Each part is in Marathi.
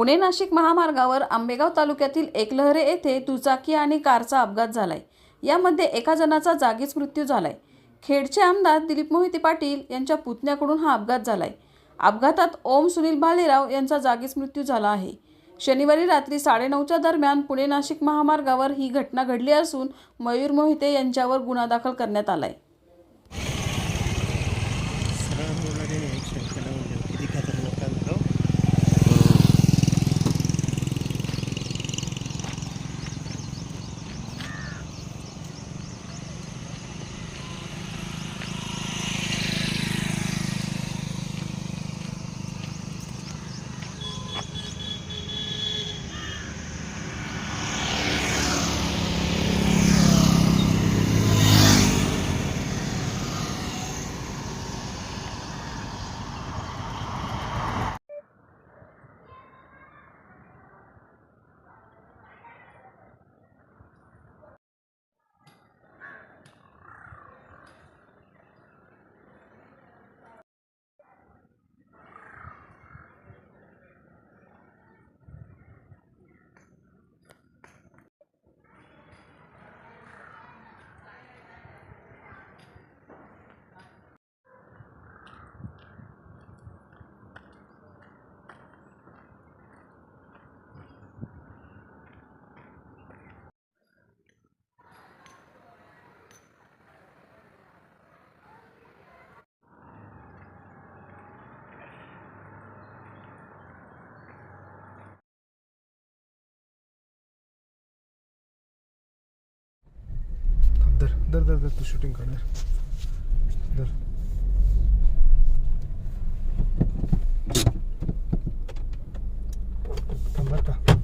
पुणे नाशिक महामार्गावर आंबेगाव तालुक्यातील एकलहरे येथे दुचाकी आणि कारचा अपघात झालाय. यामध्ये एका जणाचा जागीच मृत्यू झालाय. खेडचे आमदार दिलीप मोहिते पाटील यांच्या पुतण्याकडून हा अपघात झालाय. अपघातात ओम सुनील भालेराव यांचा जागीच मृत्यू झाला आहे. शनिवारी रात्री साडेनऊच्या दरम्यान पुणे नाशिक महामार्गावर ही घटना घडली असून मयूर मोहिते यांच्यावर गुन्हा दाखल करण्यात आलाय सरळ रोडला त्याने ॲक्सिडेंट केला म्हणजे किती खतरनाक काम होतं थांब दर दर दर तू शूटिंग कर दर दर थांब बरं का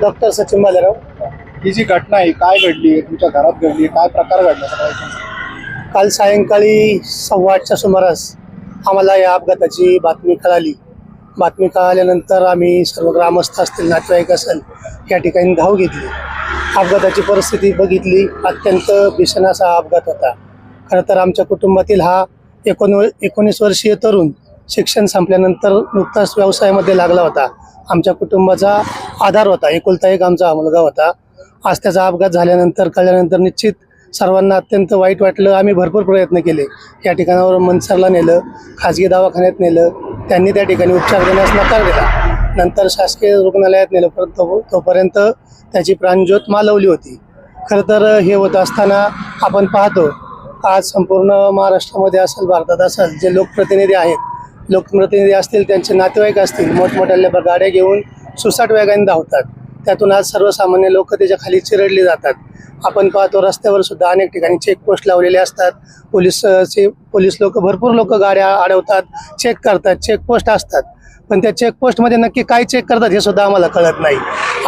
डॉक्टर सचिन बालेराव. ही जी घटना आहे काय घडली आहे? तुमच्या घरात घडली आहे? काय प्रकार घडला. काल सायंकाळी सव्वा आठच्या सुमारास आम्हाला या अपघाताची बातमी कळाली. बातमी कळाल्यानंतर आम्ही सर्व ग्रामस्थ असतील नातेवाईक असेल या ठिकाणी धाव घेतली. अपघाताची परिस्थिती बघितली. अत्यंत भीषण असा हा अपघात होता. खरं तर आमच्या कुटुंबातील हा एकोण एकोणीस वर्षीय तरुण शिक्षण संपल्यानंतर नुकताच व्यवसायामध्ये लागला होता. आमच्या कुटुंबाचा आधार होता. एकुलता एक आमचा मुलगा होता. आज त्याचा अपघात झाल्यानंतर कळल्यानंतर निश्चित सर्वांना अत्यंत वाईट वाटलं. आम्ही भरपूर प्रयत्न केले. या ठिकाणावर मनसरला नेलं खाजगी दवाखान्यात नेलं. त्यांनी त्या ठिकाणी उपचार देण्यास नकार दिला. नंतर शासकीय रुग्णालयात नेलं. परंतु तोपर्यंत त्याची प्राणज्योत मालवली होती. खरं तर हे होत असताना आपण पाहतो आज संपूर्ण महाराष्ट्रामध्ये असेल भारतात असेल जे लोकप्रतिनिधी आहेत लोकप्रतिनिधी असतील त्यांचे नातेवाईक असतील मोठमोठ्या गाड्या घेऊन सुसाट वेगाने धावतात. त्यातून आज सर्वसामान्य लोक त्याच्याखाली चिरडली जातात. आपण पाहतो रस्त्यावर सुद्धा अनेक ठिकाणी चेकपोस्ट लावलेले असतात. पोलिसचे पोलीस लोक भरपूर लोक गाड्या अडवतात चेक करतात चेकपोस्ट असतात. पण त्या चेकपोस्टमध्ये नक्की काय चेक करतात हे सुद्धा आम्हाला कळत नाही.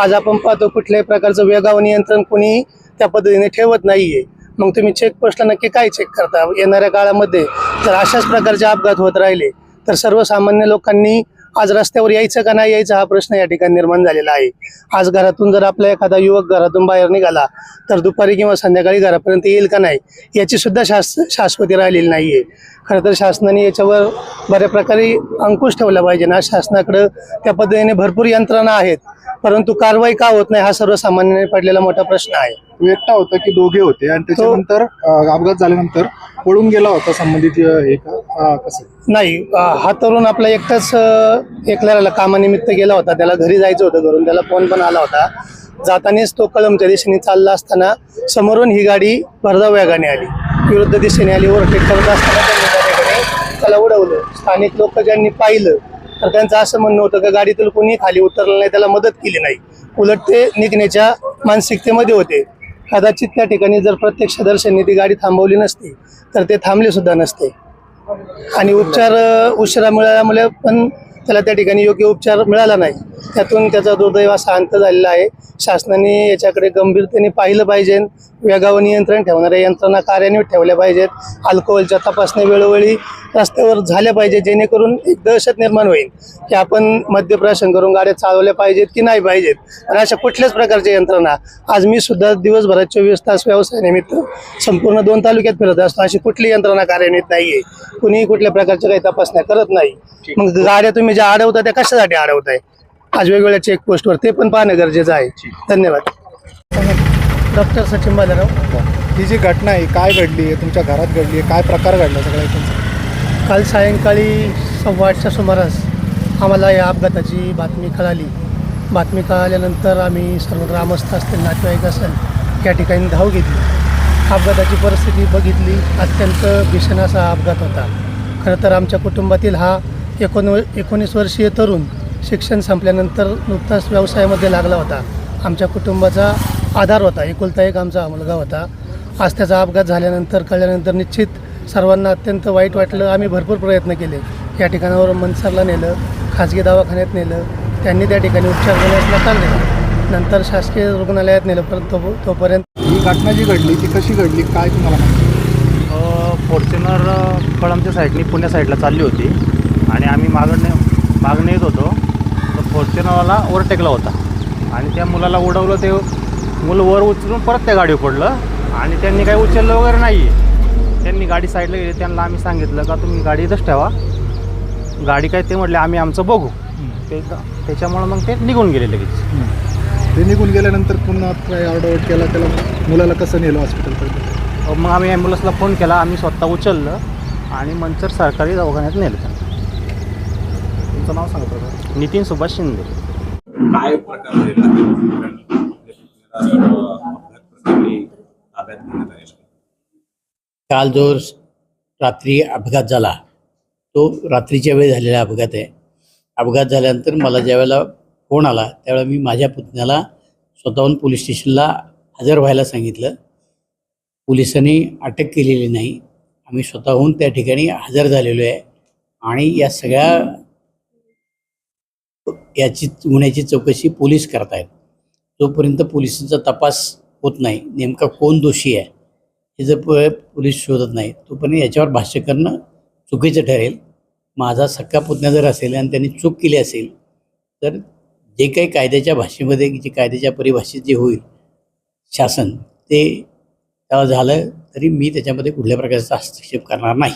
आज आपण पाहतो कुठल्याही प्रकारचं वेगाव नियंत्रण कोणी त्या पद्धतीने ठेवत नाहीये. मग तुम्ही चेकपोस्टला नक्की काय चेक करता? येणाऱ्या काळामध्ये जर अशाच प्रकारचे अपघात होत राहिले. तर सर्वसामान्य लोकांनी आज रस्त्यावर यायचं का नाही यायचं हा प्रश्न या ठिकाणी निर्माण झालेला आहे. आज घरातून जर आपला एखादा युवक घरातून बाहेर निघाला तर दुपारी किंवा संध्याकाळी घरापर्यंत येईल का नाही याची सुद्धा शास शाश्वती राहिलेली नाही खरं तर शासनाने याच्यावर बऱ्या प्रकारे अंकुश ठेवला पाहिजे ना. शासनाकडं त्या पद्धतीने भरपूर यंत्रणा आहेत. परंतु कारवाई का होत नाही हा सर्वसामान्याने पडलेला मोठा प्रश्न आहे. तू एकटा होता की दोघे होते? आणि त्याच्यानंतर अपघात झाल्यानंतर पळून गेला होता संबंधित हे का? कसं? नाही हा तरुण आपला एकटाच एकल्याला कामानिमित्त गेला होता. त्याला घरी जायचं होतं घरून. त्याला फोन पण आला होता. जातानाच तो कळमच्या दिशेने चालला असताना समोरून ही गाडी भरधाव वेगाने आली. विरुद्ध दिशेने आली ओव्हरटेक करत असताना माणसाला उडवलं. स्थानिक लोक ज्यांनी पाहिलं तर त्यांचं असं म्हणणं होतं की गाडीतील कोणी खाली उतरलं नाही त्याला मदत केली नाही. उलट ते निघण्याच्या मानसिकतेमध्ये होते. कदाचित त्या ठिकाणी जर प्रत्यक्षदर्शनी ती गाडी थांबवली नसती तर ते थांबले सुद्धा नसते. आणि उपचार उशिरा मिळाल्यामुळे पण त्याला त्या ठिकाणी योग्य उपचार मिळाला नाही. त्यातून त्याचा दुर्दैव असा अंत झालेला आहे. शासनाने याच्याकडे गंभीरतेने पाहिलं पाहिजे. वेगावर नियंत्रण ठेवणाऱ्या यंत्रणा कार्यान्वित ठेवल्या पाहिजेत. अल्कोहोलच्या तपासण्या वेळोवेळी रस्त्यावर झाल्या पाहिजे जेणेकरून एक दहशत निर्माण होईल की आपण मद्यप्राशन करून गाड्या चालवल्या पाहिजेत की नाही पाहिजेत? आणि अशा कुठल्याच प्रकारच्या यंत्रणा आज मी सुद्धा दिवसभरात चोवीस तास व्यवसायानिमित्त संपूर्ण दोन तालुक्यात फिरत असतो. अशी कुठली यंत्रणा कार्यान्वित नाही आहे कुणीही कुठल्या प्रकारच्या काही तपासण्या करत नाही. मग गाड्या तुम्ही ज्या अडवता त्या कशासाठी अडवताय? आज वेगवेगळ्या चेकपोस्टवर ते पण पाहणं गरजेचं आहे. धन्यवाद. डॉक्टर सचिन बाजाराव ही. जी घटना आहे काय घडली आहे? तुमच्या घरात घडली आहे? काय प्रकार घडला सगळ्या काल सायंकाळी सव्वा आठच्या सुमारास आम्हाला या अपघाताची बातमी कळाली. बातमी कळाल्यानंतर आम्ही सर्व ग्रामस्थ असतील नातेवाईक असेल या ठिकाणी धाव घेतली. अपघाताची परिस्थिती बघितली. अत्यंत भीषण असा अपघात होता. खरं तर आमच्या कुटुंबातील हा एकोण एकोणीस वर्षीय तरुण शिक्षण संपल्यानंतर नुकताच व्यवसायामध्ये लागला होता. आमच्या कुटुंबाचा आधार होता. एकुलता एक आमचा मुलगा होता. आज त्याचा अपघात झाल्यानंतर कळल्यानंतर निश्चित सर्वांना अत्यंत वाईट वाटलं. आम्ही भरपूर प्रयत्न केले. या ठिकाणावर मनसरला नेलं खाजगी दवाखान्यात नेलं त्यांनी त्या ठिकाणी उपचार देण्यास नकार दिला नंतर शासकीय रुग्णालयात नेलं परंतु तोपर्यंत ही घटना जी घडली ती कशी घडली? काय तुम्हाला माहिती? फॉर्च्युनर कळमच्या साईडनी पुण्या साईडला चालली होती आणि आम्ही मागणे मागणे येत होतो. तर फॉर्च्युनरवाला ओव्हरटेकला होता आणि त्या मुलाला उडवलं ते मुलं वर उचलून परत त्या गाडीवर पडलं आणि त्यांनी काही उचललं वगैरे नाही आहे त्यांनी गाडी साईडला गेली त्यांना आम्ही सांगितलं का तुम्ही गाडी इथंच ठेवा. गाडी काय ते म्हटले आम्ही आमचं बघू. ते त्याच्यामुळं मग ते निघून गेले लगेच. ते निघून गेल्यानंतर पुन्हा काय ऑर्डर केला त्याला मुलाला कसं नेलं हॉस्पिटलपर्यंत मग आम्ही ॲम्ब्युलन्सला फोन केला आम्ही स्वतः उचललं आणि मंचर सरकारी दवाखान्यात नेलं त्यांना. तुमचं नाव सांगत नितीन सुभाष शिंदे. काय प्रकार झालेला आहे कारण अपघात प्रसंगी ताब्यात घेण्यात आलेला आहे. काल जो रात्री अपघात झाला. तो रात्रीच्या वेळी झालेला अपघात आहे. अपघात झाल्यानंतर मला ज्यावेळेला फोन आला त्यावेळेला मी माझ्या पुतण्याला स्वतःहून पोलीस स्टेशनला हजर व्हायला सांगितलं. पोलिसांनी अटक केलेली नाही. आम्ही स्वतःहून त्या ठिकाणी हजर झालेलो आहे आणि या सगळ्या याची गुन्ह्याची चौकशी पोलीस करतायत. जोपर्यंत पोलिसांचा तपास होत नाही नेमका कोण दोषी आहे? हे जर पोलीस शोधत नाही तोपर्यंत याच्यावर भाष्य करणं चुकीचं ठरेल. माझा सक्का पुतण्या जर असेल आणि त्यांनी चूक केली असेल तर जे काही कायद्याच्या भाषेमध्ये जे कायद्याच्या परिभाषेत जे होईल शासन ते तेव्हा झालं तरी मी त्याच्यामध्ये कुठल्या प्रकारचा हस्तक्षेप करणार नाही.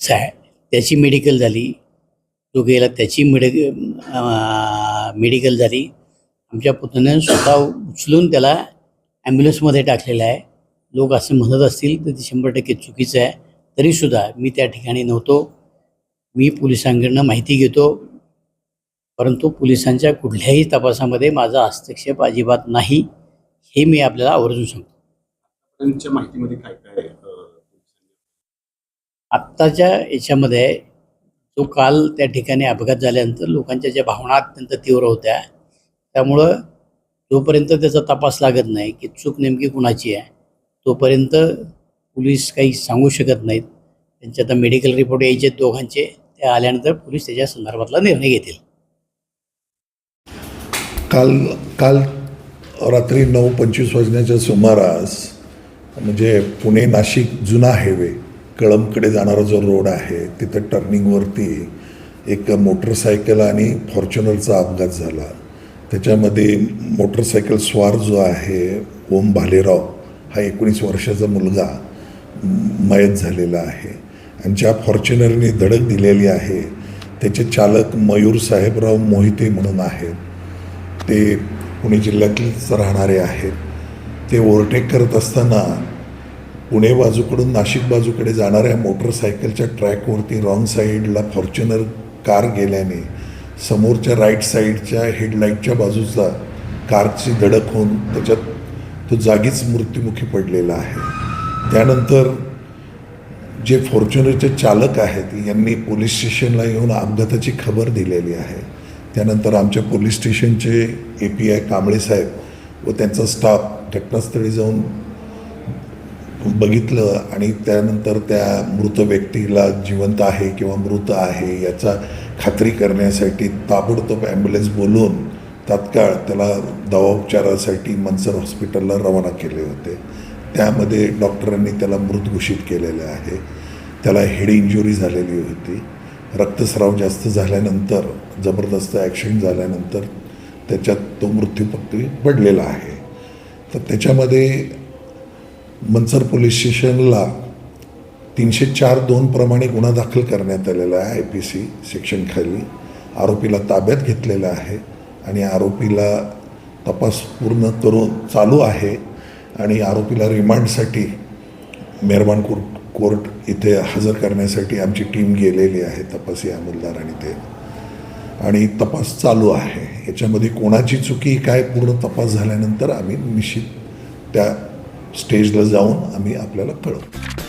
असं आहे. त्याची मेडिकल झाली जो गेला त्याची मेडिक मेडिकल झाली. आमच्या पुतण्यानं स्वतः उचलून त्याला ॲम्ब्युलन्समध्ये टाकलेलं आहे. लोक असे म्हणत असतील तर ते शंभर टक्के चुकीचं आहे. तरीसुद्धा मी त्या ठिकाणी नव्हतो. मी पोलिसांकडनं माहिती घेतो. परंतु पोलिसांच्या कुठल्याही तपासामध्ये माझा हस्तक्षेप अजिबात नाही. हे मी आपल्याला आवर्जून सांगतो. माहितीमध्ये काय काय आत्ताच्या याच्यामध्ये जो काल त्या ठिकाणी अपघात झाल्यानंतर लोकांच्या ज्या भावना अत्यंत तीव्र होत्या. त्यामुळं जोपर्यंत त्याचा तपास लागत नाही की चूक नेमकी कुणाची आहे तोपर्यंत पोलीस काही सांगू शकत नाहीत. त्यांचे आता मेडिकल रिपोर्ट यायचे दोघांचे. ते आल्यानंतर पोलीस त्याच्या संदर्भातला निर्णय घेतील. काल काल रात्री नऊ पंचवीस वाजण्याच्या सुमारास म्हणजे पुणे नाशिक जुना हायवे कळमकडे जाणारा जो रोड आहे तिथं टर्निंगवरती एक मोटरसायकल आणि फॉर्च्युनरचा अपघात झाला. त्याच्यामध्ये मोटरसायकल स्वार जो आहे ओम भालेराव हा एकोणीस वर्षाचा मुलगा मयत झालेला आहे. आणि ज्या फॉर्च्युनरने धडक दिलेली आहे त्याचे चालक मयूर साहेबराव मोहिते म्हणून आहेत. ते पुणे जिल्ह्यातलेच राहणारे आहेत. ते ओव्हरटेक करत असताना पुणे बाजूकडून नाशिक बाजूकडे जाणाऱ्या मोटरसायकलच्या ट्रॅकवरती रॉंग साईडला फॉर्च्युनर कार गेल्याने समोरच्या राईट साईडच्या हेडलाईटच्या बाजूचा कारची धडक होऊन त्याच्यात तो जागीच मृत्युमुखी पडलेला आहे. त्यानंतर जे फॉर्च्युनरचे चालक आहेत यांनी पोलीस स्टेशनला येऊन अपघाताची खबर दिलेली आहे. त्यानंतर आमच्या पोलीस स्टेशनचे ए पी आय कांबळे साहेब व त्यांचा स्टाफ घटनास्थळी जाऊन बघितलं आणि त्यानंतर त्या मृत व्यक्तीला जिवंत आहे किंवा मृत आहे याचा खात्री करण्यासाठी ताबडतोब ॲम्ब्युलन्स बोलवून तात्काळ त्याला दवाउपचारासाठी मनसर हॉस्पिटलला रवाना केले होते. त्यामध्ये डॉक्टरांनी त्याला मृत घोषित केलेलं आहे. त्याला हेड इंजुरी झालेली होती. रक्तस्राव जास्त झाल्यानंतर जबरदस्त ॲक्सिडेंट झाल्यानंतर त्याच्यात तो मृत्यूपक्री पडलेला आहे. तर त्याच्यामध्ये मनसर पोलीस स्टेशनला तीनशे चार दोन प्रमाणे गुन्हा दाखल करण्यात आलेला आहे आय पी सी सेक्शनखाली. आरोपीला ताब्यात घेतलेला आहे आणि आरोपीला तपास पूर्ण करून चालू आहे आणि आरोपीला रिमांडसाठी मेहरबान कोर्ट कोर्ट इथे हजर करण्यासाठी आमची टीम गेलेली आहे तपासी अंमलदार आणि ते. आणि तपास चालू आहे. याच्यामध्ये कोणाची चुकी काय पूर्ण तपास झाल्यानंतर आम्ही निश्चित त्या स्टेजला जाऊन आम्ही आपल्याला कळवतो.